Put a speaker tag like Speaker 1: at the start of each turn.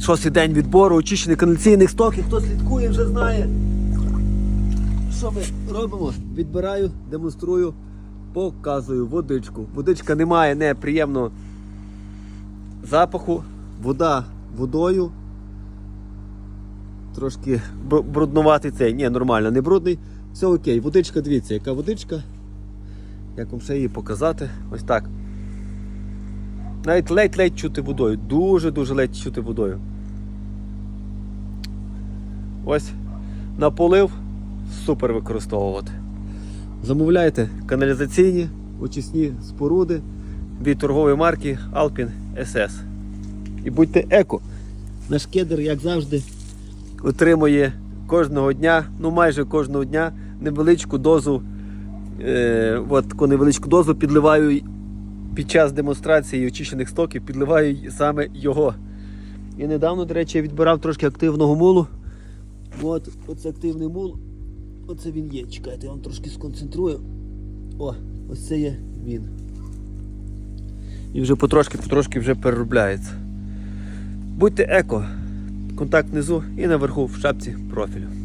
Speaker 1: Шостий день відбору, очищених каналізаційних стоків. Хто слідкує, вже знає. Що ми робимо? Відбираю, демонструю, показую водичку. Водичка не має неприємного запаху. Вода водою. Трошки бр- бруднуватий цей. Ні, нормально, не брудний. Все окей. Водичка, дивіться, яка водичка. Як вам ще її показати? Ось так. Навіть ледь-ледь чути водою. Дуже-дуже ледь чути водою. Ось на полив супер використовувати. Замовляйте каналізаційні очисні споруди від торгової марки Alpin SS. І будьте еко. Наш кедр, як завжди, отримує кожного дня, ну майже кожного дня, невеличку дозу. Е, от таку невеличку дозу підливаю під час демонстрації очищених стоків, підливаю саме його. І недавно, до речі, я відбирав трошки активного мулу. От, оце активний мул. Оце він є. Чекайте, я вам трошки сконцентрую. О, ось це є він. І вже потрошки-потрошки вже переробляється. Будьте еко. Контакт внизу і наверху в шапці профілю.